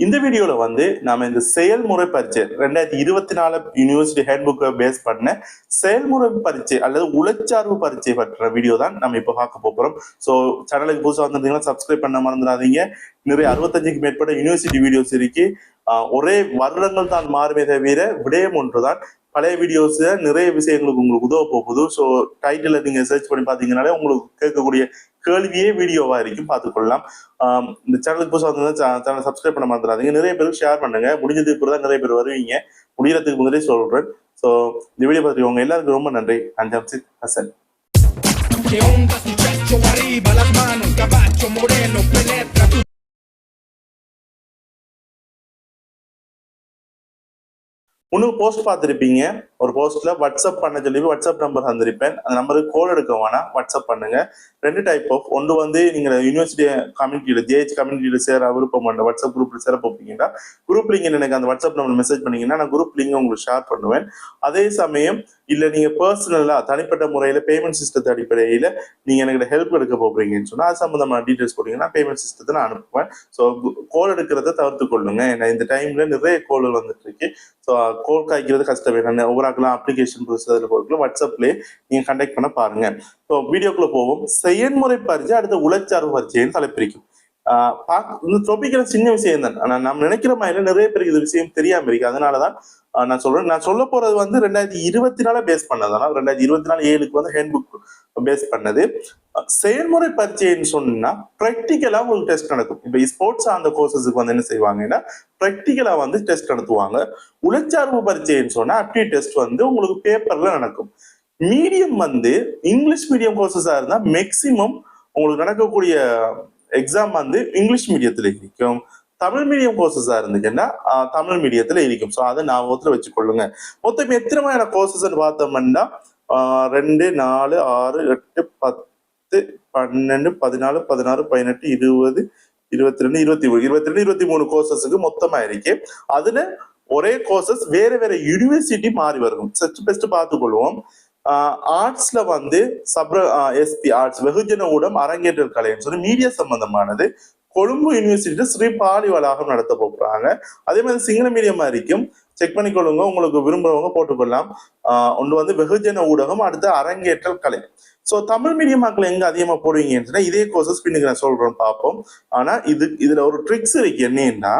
இந்த வீடியோவில் வந்து நாம் இந்த செயல்முறை பரீட்சை ரெண்டாயிரத்தி இருபத்தி நாலு யூனிவர்சிட்டி ஹேண்ட்புக்கை பேஸ் பண்ண செயல்முறை பரீட்சை அல்லது உளச்சார்பு பரீட்சை பற்ற வீடியோ தான் நம்ம இப்போ பார்க்க போகிறோம் ஸோ சேனலுக்கு புதுசாக வந்திருந்தீங்கன்னா சப்ஸ்கிரைப் பண்ண மறந்துடாதீங்க. நிறைய அறுபத்தஞ்சுக்கு மேற்பட்ட யூனிவர்சிட்டி வீடியோஸ் இருக்கு. ஒரே வருடங்கள் தான் மாறுமே தவிர விடயம் ஒன்றுதான். பழைய வீடியோஸ் நிறைய விஷயங்களுக்கு உங்களுக்கு உதவ போகுது. ஸோ டைட்டில நீங்க சர்ச் பண்ணி பார்த்தீங்கனாலே உங்களுக்கு கேட்கக்கூடிய கேள்வியே வீடியோவா இருக்கும். பார்த்துக்கொள்ளலாம். இந்த சேனலுக்கு புதுசாக வந்து சேனல் சப்ஸ்கிரைப் பண்ண மறந்துடாதீங்க. நிறைய பேருக்கு ஷேர் பண்ணுங்க. முடிஞ்சதுக்கு பிறகு தான் நிறைய பேர் வருவீங்க. முடிகிறதுக்கு முன்னாடியே சொல்றேன். ஸோ இந்த வீடியோ பார்த்துக்கோங்க எல்லாருக்கும் ரொம்ப நன்றி. அண்ட் ஹசன் இன்னும் போஸ்ட் பார்த்துருப்பீங்க. ஒரு போஸ்ட்ல வாட்ஸ்அப் பண்ண சொல்லி வாட்ஸ்அப் நம்பர் தந்திருப்பேன். அந்த நம்பருக்கு கோல் எடுக்க வேணாம். வாட்ஸ்அப் பண்ணுங்க. ரெண்டு டைப் ஆஃப் ஒன்று வந்து நீங்க யூனிவர்சிட்டி கம்யூனிட்டியில ஜேஹெச் கம்யூனிட்டியில சேர விருப்பம் பண்ண வாட்ஸ்அப் குரூப்ல சேர போப்பீங்கன்னா குரூப் லிங்க் எனக்கு அந்த வாட்ஸ்அப் நம்பர் மெசேஜ் பண்ணீங்கன்னா நான் குரூப் லிங்க் உங்களுக்கு ஷேர் பண்ணுவேன். அதே சமயம் இல்ல நீங்க பர்சனலா தனிப்பட்ட முறையில பேமெண்ட் சிஸ்டத்தை அடிப்படையில நீங்க எனக்கு ஹெல்ப் எடுக்க போறீங்கன்னு சொன்னா அது சம்பந்தமான டீடைல்ஸ் போட்டீங்கன்னா பேமெண்ட் சிஸ்டத்தை நான் அனுப்புவேன். ஸோ கோல் எடுக்கிறத தவிர்த்து கொள்ளுங்க. ஏன்னா இந்த டைம்ல நிறைய கோல்கள் வந்துட்டு இருக்கு. ஸோ கோல் காய்க்கிறது கஷ்டம். வேணும் ஆக்கலாம் அப்ளிகேஷன் ப்ரொசஸ் அதில் போகிறதுல வாட்ஸ்அப்லேயே நீங்க கண்டக்ட் பண்ண பாருங்க. ஸோ வீடியோக்குள்ள போவோம். செயல்முறை பரிச்சை அடுத்த உளச்சார்பு பரிச்சைன்னு தலைப்பிரிக்கும் இந்த டொபிக்கிற சின்ன விஷயம் தான். ஆனா நம்ம நினைக்கிற மாதிரி நிறைய பேருக்கு இது விஷயம் தெரியாம இருக்கு. அதனாலதான் நான் சொல்றேன். நான் சொல்ல போறது வந்து ரெண்டாயிரத்தி இருபத்தி நாலு பேஸ் பண்ணதுனா ரெண்டாயிரத்தி இருபத்தி நாலு ஏழுக்கு வந்து ஹேண்ட் புக் பேஸ் பண்ணது. செயல்முறை பரீட்சைன்னு சொன்னா ப்ராக்டிக்கலா உங்களுக்கு டெஸ்ட் நடக்கும். இப்ப ஸ்போர்ட்ஸ் அந்த கோர்சஸுக்கு வந்து என்ன செய்வாங்கன்னா ப்ராக்டிக்கலா வந்து டெஸ்ட் நடத்துவாங்க. உளச்சார்பு பரீட்சைன்னு சொன்னா அப்படி டெஸ்ட் வந்து உங்களுக்கு பேப்பர்ல நடக்கும். மீடியம் வந்து இங்கிலீஷ் மீடியம் கோர்சஸா இருந்தா மேக்சிமம் உங்களுக்கு நடக்கக்கூடிய எக்ஸாம் வந்து இங்கிலீஷ் மீடியத்துல இருக்கும். தமிழ் மீடியம் கோர்சஸா இருந்துச்சுன்னா தமிழ் மீடியத்துல இருக்கும். ஸோ அதை ஞாபகத்துல வச்சுக்கொள்ளுங்க. மொத்தம் எத்தனை மாதிரியான கோர்சஸ் பார்த்தோம்னா ரெண்டு நாலு ஆறு எட்டு பத்து பன்னெண்டு பதினாலு பதினாறு பதினெட்டு இருபது இருபத்தி ரெண்டு இருபத்தி மூணு இருபத்தி ரெண்டு இருபத்தி மூணு கோர்சஸுக்கு மொத்தமா இருக்கு அதுல ஒரே கோர்சஸ் வேற வேற யூனிவர்சிட்டி மாறி வரும் சற்று பெஸ்ட் பார்த்துக்கொள்வோம். ஆர்ட்ஸ்ல வந்து சப்ர எஸ்பி ஆர்ட்ஸ் வெகுஜன ஊடம் அரங்கேற்றல் கலைன்னு சொல்லி மீடியா சம்பந்தமானது. கொழும்பு யூனிவர்சிட்டியில ஸ்ரீ பாலி வளாகம் நடத்த போறாங்க. அதே மாதிரி சிங்கள மீடியமா இருக்கும். செக் பண்ணிக்கொள்ளுங்க. உங்களுக்கு விரும்புறவங்க போட்டுக்கொள்ளலாம். ஆஹ் ஒன்று வந்து வெகுஜன ஊடகம் அடுத்து அரங்கேற்றல் கலை. ஸோ தமிழ் மீடியம் மக்கள் எங்க அதிகமா போடுவீங்கன்னு இதே கோர்சஸ் பின்னுக்கு நான் சொல்றேன் பார்ப்போம். ஆனா இது இதுல ஒரு ட்ரிக்ஸ் இருக்கு. என்னன்னா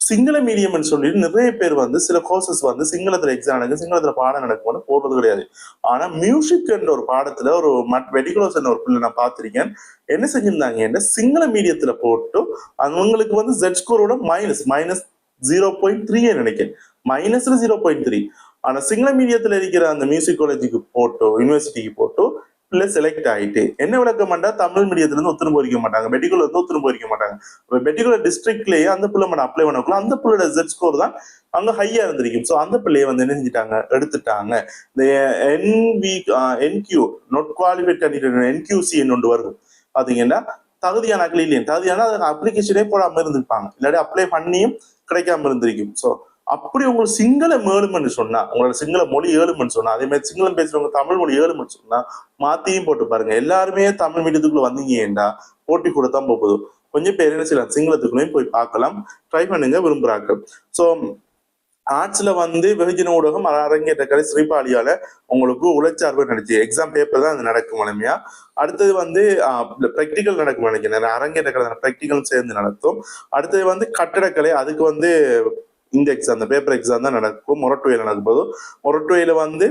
சிங்கள மீடியம்னு சொல்லிட்டு நிறைய பேர் வந்து சில கோர்சஸ் வந்து சிங்களத்துல எக்ஸாம் நடக்கும் சிங்களத்துல பாடம் நடக்கும்னு போடுறது கிடையாது. ஆனா மியூசிக் என்ற ஒரு பாடத்துல ஒரு மட் வெடிகுலோஸ் என்ற ஒரு பிள்ளை நான் பார்த்திருக்கேன். என்ன செஞ்சிருந்தாங்க சிங்கள மீடியத்துல போட்டு அவங்களுக்கு வந்து jet ஸ்கோரோட minus minus zero point three நினைக்கிறேன். மைனஸ்ல ஜீரோ பாயிண்ட் த்ரீ ஆனா சிங்கள மீடியத்துல இருக்கிற அந்த மியூசிக் காலேஜுக்கு போட்டோ யூனிவர்சிட்டிக்கு போட்டோ பிள்ளை செலக்ட் ஆயிட்டு என்ன விளக்கமாண்டா தமிழ் மீடியத்துல இருந்து ஒத்துணும் போரிக்க மாட்டாங்க. மெடிக்கல் இருந்து ஒத்துணும் போரிக்க மாட்டாங்க. இப்போ மெடிக்கல் டிஸ்ட்ரிக்ட்லயே அந்த பிள்ளை மட்டும் அப்ளை பண்ணக்குள்ள அந்த பிள்ளையோட ஜெட் ஸ்கோர் தான் அங்க ஹையா இருந்திருக்கும். ஸோ அந்த பிள்ளைய வந்து என்ன செஞ்சுட்டாங்க? எடுத்துட்டாங்க. இந்த NV NQ not qualified candidate NQC ஒன்று வரும். பாத்தீங்கன்னா தகுதியான இல்லையே. தகுதியான அப்ளிகேஷனே போடாம இருந்திருப்பாங்க. இல்லாட்டி அப்ளை பண்ணியும் கிடைக்காம இருந்திருக்கும். ஸோ அப்படி உங்களுக்கு சிங்களம் ஏழுமன்னு சொன்னா உங்களோட சிங்கள மொழி ஏழுமன்னு சொன்னா அதே மாதிரி சிங்களம் பேசுறவங்க தமிழ் மொழி ஏழுமன்னு சொன்னா மாத்தியும் போட்டு பாருங்க. எல்லாருமே தமிழ் மீடியத்துக்குள்ள வந்தீங்கடா போட்டி கூட தான் போகுது. கொஞ்சம் பேர் என்ன செய்யலாம்? சிங்களத்துக்குள்ளேயும் போய் பார்க்கலாம். ட்ரை பண்ணுங்க விரும்புறாங்க. ஸோ ஆர்ட்ஸ்ல வந்து வெகுஜன ஊடகம் அரங்கேற்ற கலை ஸ்ரீபாலியால உங்களுக்கு உழைச்சார்பு நடத்தி. எக்ஸாம் பேப்பர் தான் அது நடக்கும் வலிமையா அடுத்தது வந்து ப்ராக்டிக்கல் நடக்கும் நினைக்கிறேன். அரங்கேற்ற கலை ப்ராக்டிக்கல் சேர்ந்து நடத்தும். அடுத்தது வந்து கட்டடக்கலை அதுக்கு வந்து இந்த எக்ஸாம் அந்த பேப்பர் எக்ஸாம் தான் நடக்கும். மொரட்டுவையில் நடக்கும் மொரட்டுவையில் வந்து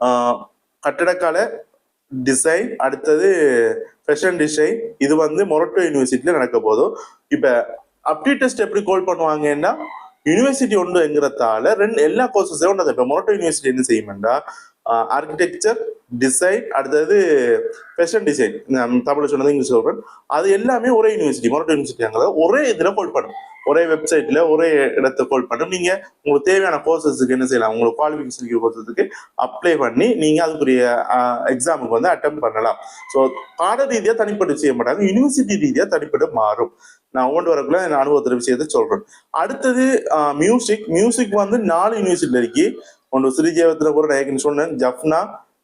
ஆஹ், டிசைன் அடுத்தது ஃபேஷன் டிசைன் இது வந்து மொரட்டோ யூனிவர்சிட்டியில் நடக்க போதும் இப்போ அப்டி டெஸ்ட் எப்படி கோல் பண்ணுவாங்கன்னா யூனிவர்சிட்டி ஒன்று ரெண்டு எல்லா கோர்சஸையும் ஒன்று இப்போ மொரட்டோ யூனிவர்சிட்டி என்ன செய்யுமெண்டா ஆர்கிடெக்சர் டிசைன் அடுத்தது ஃபேஷன் டிசைன் தமிழ் சொன்னது இங்கிலீஷ் சொல்றேன். அது எல்லாமே ஒரே யூனிவர்சிட்டி மொரட்டோ யூனிவர்சிட்டி ஒரே இதில் கோல் பண்ணும் ஒரே வெப்சைட்ல ஒரே இடத்த கோல் பண்ணும் நீங்க உங்களுக்கு தேவையான கோர்சஸுக்கு என்ன செய்யலாம்? உங்களுக்கு குவாலிஃபிகேஷன் கோர்சஸுக்கு அப்ளை பண்ணி நீங்க அதுக்குரிய எக்ஸாமுக்கு வந்து அட்டம் பண்ணலாம். ஸோ பாட ரீதியா தனிப்பட்டு செய்ய மாட்டாங்க யூனிவர்சிட்டி ரீதியா தனிப்பட்டு மாறும். நான் ஒவ்வொன்று வரக்குள்ள என் அனுபவத்தில் விஷயத்தை சொல்றேன். அடுத்தது மியூசிக் மியூசிக் வந்து நாலு யூனிவர்சிட்டியில் இருக்கு. ஒன்று ஸ்ரீஜேவத்துல கூட நான் சொன்னேன் ஜப்னா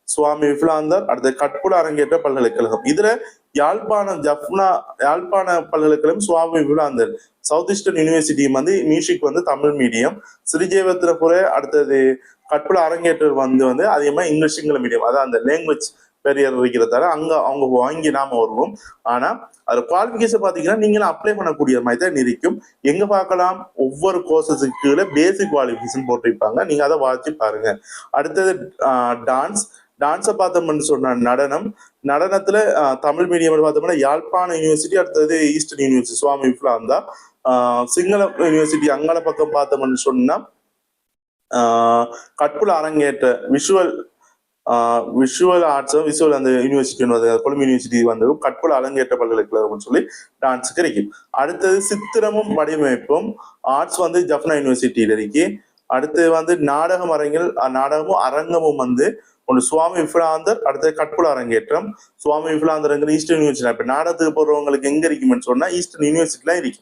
சுவாமி விஃபலாந்தர் அடுத்த கட்புல அரங்கேற்ற பல்கலைக்கழகம். இதுல யாழ்ப்பாணம் ஜப்னா யாழ்ப்பாண பல்கலைக்கழகம் சுவாமி விஃபலாந்தர் சவுத் ஈஸ்டர்ன் யூனிவர்சிட்டியும் வந்து மியூசிக் வந்து தமிழ் மீடியம். ஸ்ரீஜெயவத்திரபுர அடுத்தது கட்புல அரங்கேற்றர் வந்து வந்து அதிகமா இங்கிலீஷ் சிங்கள மீடியம் அதான் அந்த லாங்குவேஜ் பெரியர் இருக்கிறதால அங்க அவங்க வாங்கி நாம வருவோம். ஆனா அது குவாலிஃபிகேஷன் பாத்தீங்கன்னா நீங்களும் அப்ளை பண்ணக்கூடிய மாதிரி தான் இருக்கும். எங்க பார்க்கலாம்? ஒவ்வொரு கோர்சஸுக்கு கீழே பேசிக் குவாலிஃபிகேஷன் போட்டிருப்பாங்க. நீங்க அதை வாட்சி பாருங்க. அடுத்தது டான்ஸ் டான்ஸை பார்த்தோம்னு சொன்ன நடனம். நடனத்துல தமிழ் மீடியம் பார்த்தோம்னா யாழ்ப்பாண யூனிவர்சிட்டி அடுத்தது ஈஸ்டர்ன் யூனிவர்சிட்டி சுவாமி விவேகானந்தா ஆஹ், சிங்கள யூனிவர்சிட்டி அங்கால பக்கம் பார்த்தோம்னு சொன்னா ஆஹ், அரங்கேற்ற விஷுவல் விஷுவல் ஆர்ட்ஸும் விஷுவல் அந்த யூனிவர்சிட்டி வந்து கொழும்பு யூனிவர்சிட்டி வந்து கற்புல அலங்கேற்ற பல்கலைக்கழகம்னு சொல்லி டான்ஸ் கிடைக்கும் அடுத்தது சித்திரமும் வடிவமைப்பும் ஆர்ட்ஸ் வந்து ஜஃப்னா யூனிவர்சிட்டியில இருக்கு. அடுத்து வந்து நாடகம் அரங்கில் நாடகமும் அரங்கமும் வந்து ஒன்று சுவாமி விஃபலாந்தர் அடுத்தது கற்புல அரங்கேற்றம். சுவாமி விஃபலாந்தர்ங்கிற ஈஸ்டர்ன் யூனிவர்சிட்டி இப்போ நாடகத்துக்கு போடுறவங்களுக்கு எங்கே இருக்குமென்னு சொன்னால் ஈஸ்டர்ன் யூனிவர்சிட்டிலாம் இருக்கு.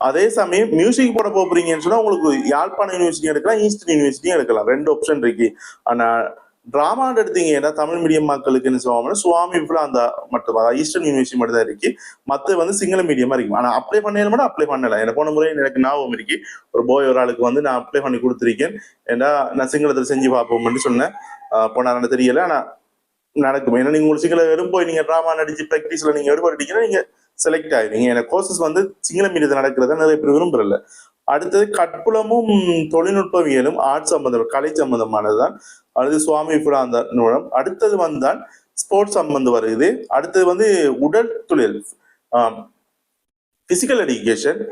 அதே சமயம் மியூசிக் போட போறீங்கன்னு சொன்னா உங்களுக்கு யாழ்ப்பாண யூனிவர்சிட்டி எடுக்கலாம் ஈஸ்டர்ன் யூனிவர்சிட்டியும் எடுக்கலாம். ரெண்டு ஆப்ஷன் இருக்கு. ஆனா டிராமான்னு எடுத்தீங்கன்னா தமிழ் மீடியம் மக்களுக்கு என்ன சொல்லுவாங்க சுவாமி விஃபலாந்தா மட்டும் அதாவது ஈஸ்டர்ன் யூனிவர்சிட்டி மட்டும் தான் இருக்கு. மத்த வந்து சிங்கள மீடியமா இருக்கும். ஆனா அப்ளை பண்ணல மட்டும் அப்ளை பண்ணல. எனக்கு போன முறை எனக்கு ஞாபகம் இருக்கு. ஒரு போய் ஒரு ஆளுக்கு வந்து நான் அப்ளை பண்ணி கொடுத்துருக்கேன். ஏன்னா நான் சிங்களத்துல செஞ்சு பார்ப்போம்னு சொன்னேன். ஆஹ் போனாருன்னு தெரியல. ஆனா நடக்கும். ஏன்னா நீங்க ஒரு சிங்கள வெறும் போய் நீங்க டிராமா நடிச்சு ப்ராக்டிஸ்ல நீங்க எடுபட்டீங்கன்னா நீங்க செலக்ட் ஆயிருவீங்க என கோர்சஸ் வந்து சிங்கள மீடியத்தில் நடக்கிறத நிறைய பேர் விரும்புறல அடுத்தது கற்புலமும் தொழில்நுட்பவியலும் ஆர்ட் சம்பந்தம் கலை சம்பந்தமானதுதான். அல்லது சுவாமி விபுராந்த நூலம் அடுத்தது வந்தான் ஸ்போர்ட்ஸ் சம்பந்து வருது அடுத்தது வந்து உடல் தொழில் பிசிக்கல் எஜுகேஷன்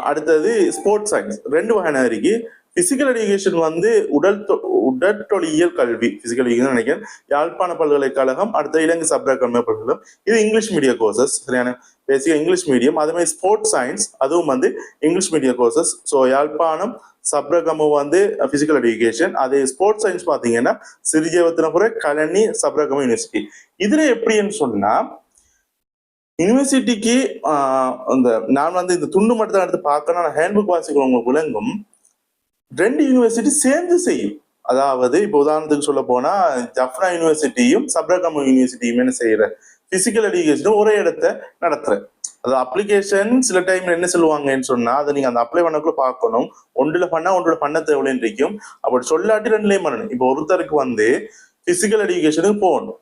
அடுத்தது ஸ்போர்ட்ஸ் சயின்ஸ் ரெண்டு வகையான இருக்கு. பிசிக்கல் எஜுகேஷன் வந்து உடல் தொ- உடற்தொழியல் கல்வி பிசிக்கல் எஜுகேஷன் நினைக்கிறேன். யாழ்ப்பாண பல்கலைக்கழகம் அடுத்த இலங்கை சப்ரகமிய பல்கலைக்கழகம். இது இங்கிலீஷ் மீடியம் கோர்சஸ் சரியான பேசிக்காக இங்கிலீஷ் மீடியம் அது மாதிரி ஸ்போர்ட்ஸ் சயின்ஸ் அதுவும் வந்து English medium courses so Jaffna Sabaragamuwa வந்து பிசிக்கல் எஜுகேஷன் அது ஸ்போர்ட்ஸ் சயின்ஸ் பார்த்தீங்கன்னா சிறிஜேவத்தினபுர கலனி சப்ரகம யூனிவர்சிட்டி இதுல எப்படின்னு சொன்னா யூனிவர்சிட்டிக்கு அந்த நான் வந்து இந்த துண்டு மட்டும் தான் எடுத்து பார்க்கணும். நான் ஹேண்ட்புக் வாசிக்கிறவங்களுக்கு விளங்கும். ரெண்டு யூனிவர்சிட்டி சேர்ந்து செய்யும். அதாவது இப்போ உதாரணத்துக்கு சொல்ல போனா ஜஃப்னா யூனிவர்சிட்டியும் சப்ரகம யூனிவர்சிட்டியும் என்ன செய்யற பிசிக்கல் எஜுகேஷனும் ஒரே இடத்த நடத்துறேன். அது அப்ளிகேஷன் சில டைம்ல என்ன சொல்லுவாங்கன்னு சொன்னா அதை நீங்க அந்த அப்ளை பண்ணக்குள்ள பார்க்கணும். ஒன்றுல பண்ணா ஒன்றுல பண்ண தேவைன்னு இருக்கும். அப்படி சொல்லாட்டி ரெண்டுலயும் பண்ணணும். இப்போ ஒருத்தருக்கு வந்து பிசிக்கல் எஜுகேஷனுக்கு போகணும்.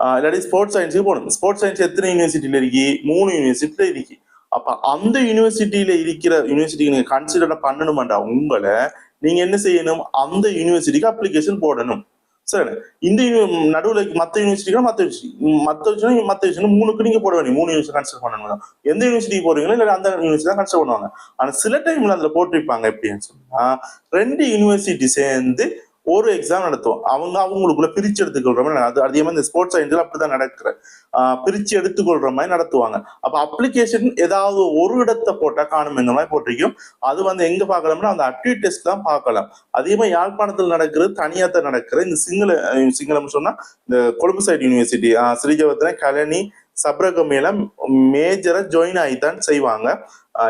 இல்லாட்டி ஸ்போர்ட்ஸ் சயின்ஸுக்கு போகணும். ஸ்போர்ட்ஸ் சயின்ஸ் எத்தனை யூனிவர்சிட்டியில இருக்கு? மூணு யூனிவர்சிட்டியில இருக்கு. அப்ப அந்த யூனிவர்சிட்டியில இருக்கிற யூனிவர்சிட்டிக்கு நீங்க கன்சிடர் பண்ணணுமாண்டா உங்களை நீங்க என்ன செய்யணும்? அந்த யூனிவர்சிட்டிக்கு அப்ளிகேஷன் போடணும். சரி இந்த நடுவில் மற்ற மத்த யூனிவர்சிட்டிக்கு மற்ற யூனிவர்சிட்டி மற்ற யூனிவர்சிட்டி மத்த யூனிவர்சிட்டி மூணுக்கு நீங்கள் போட வேண்டிய மூணு யூனிவர்சிட்டி கன்சிடர் பண்ணணும் எந்த யூனிவர்சிட்டிக்கு போறீங்களோ இல்லை அந்த யூனிவர்சிட்டி தான் கன்சிடர் பண்ணுவாங்க. ஆனால் சில டைம்ல அதில் போட்டிருப்பாங்க எப்படின்னு சொன்னா ரெண்டு யூனிவர்சிட்டி சேர்ந்து ஒரு எக்ஸாம் நடத்துவோம். அவங்க அவங்களுக்குள்ள பிரிச்சு எடுத்துக்கொள்ற மாதிரி அது அதிகமா இந்த ஸ்போர்ட்ஸ் சயின்ஸ்ல அப்படிதான் நடக்கிற. பிரிச்சு எடுத்துக்கொள்ற மாதிரி நடத்துவாங்க. அப்ப அப்ளிகேஷன் ஏதாவது ஒரு இடத்தை போட்டா காணும் இந்த மாதிரி போட்டிருக்கும். அது வந்து எங்க பார்க்கலாம்னா அந்த அப்டியூட் டெஸ்ட் தான் பார்க்கலாம். அதிகமா யாழ்ப்பாணத்தில் நடக்கிறது தனியாத்த நடக்கிற இந்த சிங்கள சிங்களம் சொன்னா இந்த கொழும்பு சைடு யூனிவர்சிட்டி ஸ்ரீஜவத்தின கலனி சப்ரகமேல மேஜரா ஜாயின் ஆகித்தான் செய்வாங்க.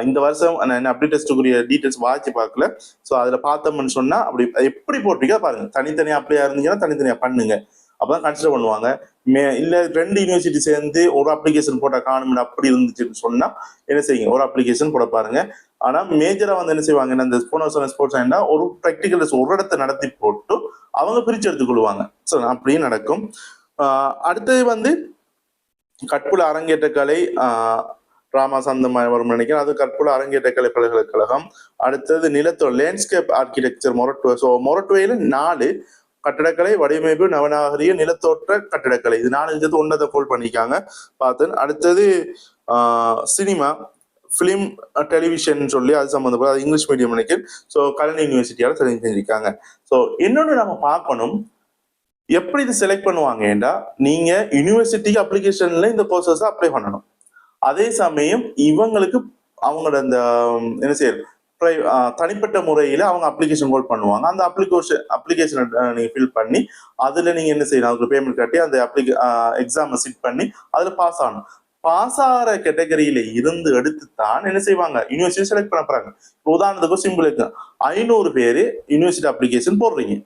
இந்த வருஷம் நான் அப்டேட் டெஸ்ட்டுக்குரிய டீட்டெயில்ஸ் வாட்சி பார்க்கல. ஸோ அதுல பார்த்தோம்னு சொன்னா அப்படி எப்படி போட்டிருக்கா பாருங்க. தனித்தனியா அப்படியா இருந்தீங்கன்னா தனித்தனியா பண்ணுங்க. அப்பதான் கன்சிடர் பண்ணுவாங்க. மே இல்ல ரெண்டு யூனிவர்சிட்டி சேர்ந்து ஒரு அப்ளிகேஷன் போட்டா காணும்னு அப்படி இருந்துச்சுன்னு சொன்னா என்ன செய்யுங்க? ஒரு அப்ளிகேஷன் போட பாருங்க. ஆனா மேஜரா வந்து என்ன செய்வாங்க? இந்த போன ஸ்போர்ட்ஸ் ஆயினா ஒரு ப்ராக்டிக்கல் ஒரு இடத்தை நடத்தி போட்டு அவங்க பிரிச்சு எடுத்துக்கொள்வாங்க. ஸோ அப்படியே நடக்கும். அடுத்தது வந்து கற்புல அரங்கேற்ற கலை ஆஹ் வரும் நினைக்கிறேன். அது கற்புல அரங்கேற்ற கலை பல்கலைக்கழகம். அடுத்தது நிலத்தோ லேண்ட்ஸ்கேப் ஆர்கிடெக்சர் மொரட்டுவை ஸோ மொரட்டுவையில நாலு கட்டடக்கலை வடிவமைப்பு நவநாகரிக நிலத்தோற்ற கட்டடக்கலை. இது நாலு சேர்த்து ஒன்றதை கோல் பண்ணியிருக்காங்க. பார்த்தேன். அடுத்தது சினிமா ஃபிலிம் டெலிவிஷன் சொல்லி அது சம்மந்தப்பட்ட அது இங்கிலீஷ் மீடியம் நினைக்கிறேன். ஸோ கலன் யூனிவர்சிட்டியால் செலக்ட் செஞ்சிருக்காங்க ஸோ இன்னொன்று நம்ம பார்க்கணும். எப்படி இது செலக்ட் பண்ணுவாங்கடா நீங்க யூனிவர்சிட்டிக்கு அப்ளிகேஷன்ல இந்த கோர்சஸ் அப்ளை பண்ணணும். அதே சமயம் இவங்களுக்கு அவங்களோட அந்த என்ன செய்யறது? தனிப்பட்ட முறையில அவங்க அப்ளிகேஷன் ஹோல்ட் பண்ணுவாங்க. அந்த அப்ளிகேஷன் அப்ளிகேஷனை நீங்க ஃபில் பண்ணி அதுல நீங்க என்ன செய்யணும்? அதுக்கு பேமெண்ட் கட்டி அந்த அப்ளிகே எக்ஸாமை சிட் பண்ணி அதுல பாஸ் ஆகணும். பாஸ் ஆகிற கேட்டகரியில இருந்து எடுத்து தான் என்ன செய்வாங்க? யூனிவர்சிட்டி செலக்ட் பண்ண போறாங்க. உதாரணத்துக்கு சிம்பிள் இருக்கு ஐநூறு பேரு யூனிவர்சிட்டி அப்ளிகேஷன் போடுறீங்க.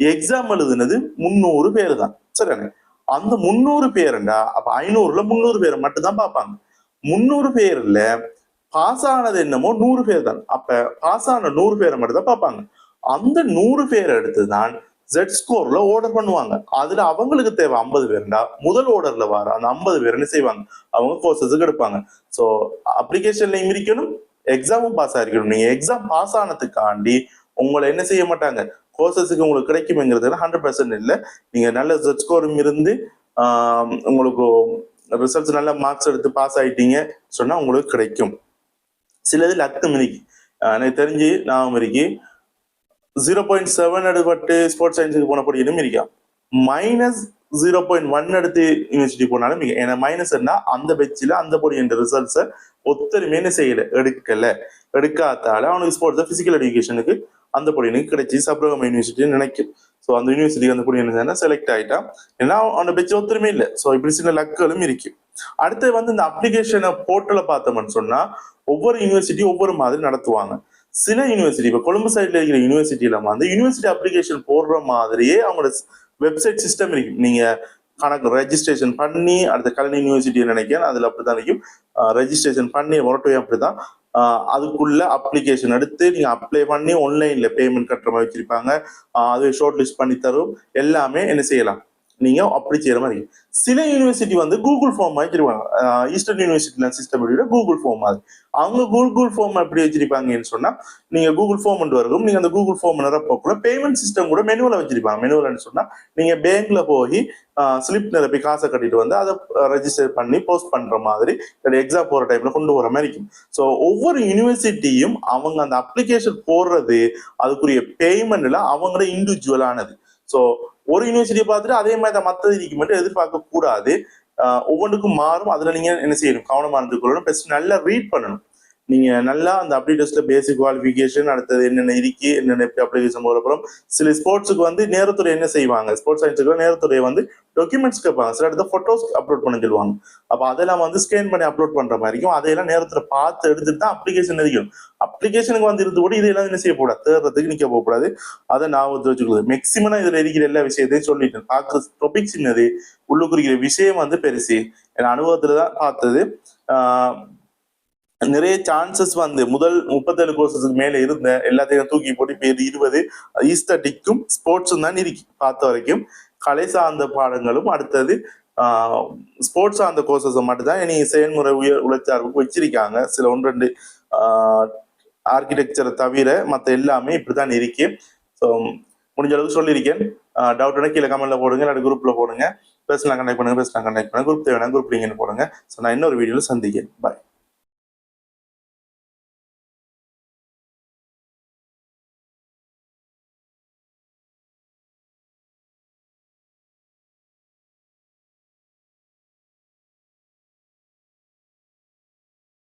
எக்ஸாம் எழுதுனது முந்நூறு பேர் தான் சரிதானே? அந்த முந்நூறு பேருண்டா அப்ப ஐநூறுல முந்நூறு பேரை மட்டும்தான் பார்ப்பாங்க. முந்நூறு பேர்ல பாஸ் ஆனது என்னமோ நூறு பேர் தான் அப்ப பாஸ் ஆன நூறு பேரை மட்டும் தான் பார்ப்பாங்க. அந்த நூறு பேரை எடுத்து தான் ஜெட் ஸ்கோர்ல ஓர்டர் பண்ணுவாங்க. அதுல அவங்களுக்கு தேவை ஐம்பது பேருண்டா. முதல் ஓர்டர்ல வர அந்த ஐம்பது பேர் என்ன செய்வாங்க? அவங்க கோர்சஸுக்கு எடுப்பாங்க. ஸோ அப்ளிகேஷன்லையும் இருக்கணும் எக்ஸாமும் பாஸ் ஆகிருக்கணும் நீங்க எக்ஸாம் பாஸ் ஆனதுக்காண்டி உங்களை என்ன செய்ய மாட்டாங்க? கோர்சஸுக்கு உங்களுக்கு கிடைக்குங்கிறது ஹண்ட்ரட் பர்சன்ட் இல்லை. நீங்கள் நல்ல ஜெட் ஸ்கோரும் இருந்து உங்களுக்கு ரிசல்ட்ஸ் நல்ல மார்க்ஸ் எடுத்து பாஸ் ஆகிட்டீங்க சொன்னால் உங்களுக்கு கிடைக்கும். சிலது லக்கு மிதிக்கு எனக்கு தெரிஞ்சு நான் மிதிக்கு ஜீரோ பாயிண்ட் செவன் எடுபட்டு ஸ்போர்ட்ஸ் சயின்ஸுக்கு போன படிக்கணும் இருக்கா மைனஸ் ஜீரோ பாயிண்ட் ஒன் எடுத்து யூனிவர்சிட்டி போனாலும் மிக ஏன்னா மைனஸ் என்ன அந்த பெச்சில் அந்த பொடி என்ற ரிசல்ட்ஸை ஒத்தருமே என்ன எடுக்கலை எடுக்கல. எடுக்காதால அவனுக்கு ஸ்போர்ட்ஸ் ஃபிசிக்கல் எஜுகேஷனுக்கு அந்த பொடியனுக்கு கிடைச்சி சப்ரகம் யூனிவர்சிட்டின்னு நினைக்கும். ஸோ அந்த யூனிவர்சிட்டிக்கு அந்த பொடி என்ன செலக்ட் ஆகிட்டான் ஏன்னா அவனோட பெச்சு ஒத்துருமே இல்லை. ஸோ இப்படி சில லக்குகளும் இருக்கு. அடுத்து வந்து இந்த அப்ளிகேஷனை போர்ட்டலில் பார்த்தோம்னு சொன்னா ஒவ்வொரு யூனிவர்சிட்டி ஒவ்வொரு மாதிரி நடத்துவாங்க. சில யூனிவர்சிட்டி இப்போ கொழும்பு சைட்ல இருக்கிற யூனிவர்சிட்டியில வந்து யூனிவர்சிட்டி அப்ளிகேஷன் போடுற மாதிரியே அவங்களோட வெப்சைட் சிஸ்டம் இருக்கு. நீங்க கணக்கு ரெஜிஸ்ட்ரேஷன் பண்ணி அடுத்த கல்வி யூனிவர்சிட்டி நினைக்கிறேன் அதுல அப்படிதான் இருக்கும் ரெஜிஸ்ட்ரேஷன் பண்ணி வரட்டும் அப்படிதான் அதுக்குள்ள அப்ளிகேஷன் எடுத்து நீங்க அப்ளை பண்ணி ஆன்லைன்ல பேமெண்ட் கட்டுற மாதிரி வச்சிருப்பாங்க. அது ஷார்ட் லிஸ்ட் பண்ணி தரும். எல்லாமே என்ன செய்யலாம்? நீங்க அப்படி செய்யற மாதிரி. சில யூனிவர்சிட்டி வந்து கூகுள் ஃபார்ம் மாதிரி வச்சிருப்பாங்க ஈஸ்டர்ன் யூனிவர்சிட்டில சிஸ்டம் விட கூகுள் ஃபார்ம் மாதிரி அவங்க கூகுள் ஃபார்ம் எப்படி வச்சிருப்பாங்கன்னு சொன்னா நீங்க கூகுள் ஃபார்ம் வரும் நீங்க அந்த கூகுள் ஃபார்ம் நிரப்பக்குள்ள பேமெண்ட் சிஸ்டம் கூட மெனுவல வச்சிருப்பாங்க. மெனுவல்னு சொன்னா நீங்க பேங்க்ல போய் ஸ்லிப் நிரப்பி காசை கட்டிட்டு வந்து அதை ரெஜிஸ்டர் பண்ணி போஸ்ட் பண்ற மாதிரி எக்ஸாம் போற டைம்ல கொண்டு வர மாதிரி இருக்கும். ஸோ ஒவ்வொரு யூனிவர்சிட்டியும் அவங்க அந்த அப்ளிகேஷன் போடுறது அதுக்குரிய பேமெண்ட்ல அவங்கள இண்டிவிஜுவலானது ஸோ ஒரு யூனிவர்சிட்டியை பார்த்துட்டு அதே மாதிரி தான் மற்ற இதுக்கு மட்டும் எதிர்பார்க்க கூடாது. ஒவ்வொன்றுக்கும் மாறும். அதுல நீங்க என்ன செய்யணும்? கவனமா இருந்து கொள்ளணும். ப்ளஸ் நல்லா ரீட் பண்ணணும். நீங்க நல்லா அந்த அப்படி டெஸ்ட்ல பேசிக் குவாலிஃபிகேஷன் அடுத்தது என்னென்ன இருக்கு என்னென்ன எப்படி அப்ளிகேஷன் போகிறப்பறம் சில ஸ்போர்ட்ஸுக்கு வந்து நேரத்துறை என்ன செய்வாங்க? ஸ்போர்ட்ஸ் சயின்ஸுக்கு நேரத்துறை வந்து டாக்குமெண்ட்ஸ் கேட்பாங்க சில இடத்துல ஃபோட்டோஸ் அப்லோட் பண்ண சொல்லுவாங்க. அப்போ அதெல்லாம் வந்து ஸ்கேன் பண்ணி அப்லோட் பண்ற மாதிரி இருக்கும் அதையெல்லாம் நேரத்தில் பார்த்து எடுத்துட்டு தான் அப்ளிகேஷன் எதிக்கும் அப்ளிகேஷனுக்கு வந்து இருந்து கூட இதெல்லாம் என்ன செய்யக்கூடாது தேடுறதுக்கு நிற்க போகக்கூடாது. அதை நான் வந்து வச்சுக்கிறது. மேக்சிமம் இதில் இருக்கிற எல்லா விஷயத்தையும் சொல்லிட்டேன். பார்க்குற டாபிக் சின்னது உள்ளுக்குறிக்கிற விஷயம் வந்து பெருசு. என் அனுபவத்துல தான் பார்த்தது. ஆஹ் நிறைய சான்சஸ் வந்து முதல் முப்பத்தேழு கோர்சஸுக்கு மேலே இருந்த எல்லாத்தையும் தூக்கி போட்டு இப்போ இது இருபது ஈஸ்தட்டிக்கும் ஸ்போர்ட்ஸும் தான் இருக்கு. பார்த்த வரைக்கும். கலை சார்ந்த பாடங்களும் அடுத்தது ஸ்போர்ட்ஸ் சார்ந்த கோர்சஸை மட்டும்தான் இனி செயல்முறை உயர் உழைச்சார்புக்கு வச்சிருக்காங்க. சில ஒன்று ரெண்டு ஆர்கிடெக்சரை தவிர மற்ற எல்லாமே இப்படிதான் இருக்கு. ஸோ முடிஞ்ச அளவுக்கு சொல்லியிருக்கேன். டவுட்னா கீழே கமெண்ட்ல போடுங்க. இல்லாட்டி குரூப்ல போடுங்க. பேசலாம் கனெக்ட் பண்ணுங்க. பேசலாம் கனெக்ட் பண்ணுங்க. குரூப் தேவையான குரூப் லிங்க்னு போடுங்க. ஸோ நான் இன்னொரு வீடியோவில் சந்திக்கிறேன். பாய்